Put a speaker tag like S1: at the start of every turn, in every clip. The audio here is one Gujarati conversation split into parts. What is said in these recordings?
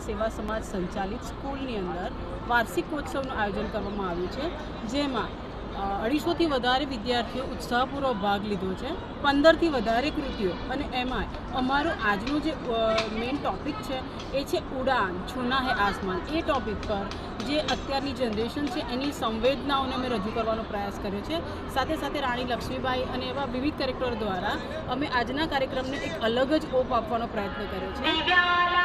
S1: સમાજ સંચાલિત સ્કૂલની અંદર વાર્ષિકોત્સવનું આયોજન કરવામાં આવ્યું છે, જેમાં અઢીસોથી વધારે વિદ્યાર્થીઓ ઉત્સાહપૂર્વક ભાગ લીધો છે, પંદરથી વધારે કૃતિઓ અને એમાં અમારું આજનું જે મેઇન ટોપિક છે એ છે ઉડાન, છુના હે આસમાન. એ ટોપિક પર જે અત્યારની જનરેશન છે એની સંવેદનાઓને અમે રજૂ કરવાનો પ્રયાસ કર્યો છે. સાથે સાથે રાણી લક્ષ્મીબાઈ અને એવા વિવિધ કેરેક્ટર દ્વારા અમે આજના કાર્યક્રમને એક અલગ જ ઓપ આપવાનો પ્રયત્ન કર્યો છે.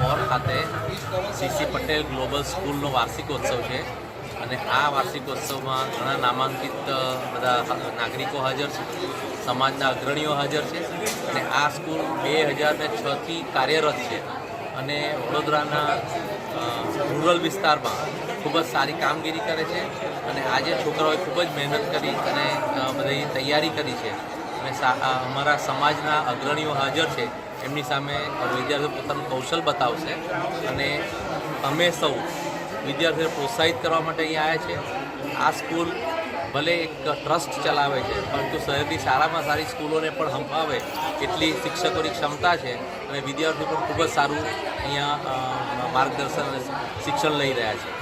S2: મોર ખાતે સીસી પટેલ ગ્લોબલ સ્કૂલનો વાર્ષિકોત્સવ છે અને આ વાર્ષિકોત્સવમાં ઘણા નામાંકિત બધા નાગરિકો હાજર છે. સમાજના અગ્રણીઓ હાજર છે અને આ સ્કૂલ બે હજાર ને છથી કાર્યરત છે. અને વડોદરાના રૂરલ વિસ્તારમાં ખૂબ જ સારી કામગીરી કરે છે અને આજે છોકરાઓએ ખૂબ જ મહેનત કરી અને બધી તૈયારી કરી છે. અને અમારા સમાજના અગ્રણીઓ હાજર છે. એમની સામે વિદ્યાર્થીઓ પોતાનું કૌશલ બતાવશે અને અમે સૌ વિદ્યાર્થીઓને પ્રોત્સાહિત કરવા માટે અહીંયા આવ્યા છે. આ સ્કૂલ ભલે એક ટ્રસ્ટ ચલાવે છે, પરંતુ શહેરની સારામાં સારી સ્કૂલોને પણ હંપાવે એટલી શિક્ષકોની ક્ષમતા છે અને વિદ્યાર્થીઓ પણ ખૂબ જ સારું અહીંયા માર્ગદર્શન શિક્ષણ લઈ રહ્યા છે.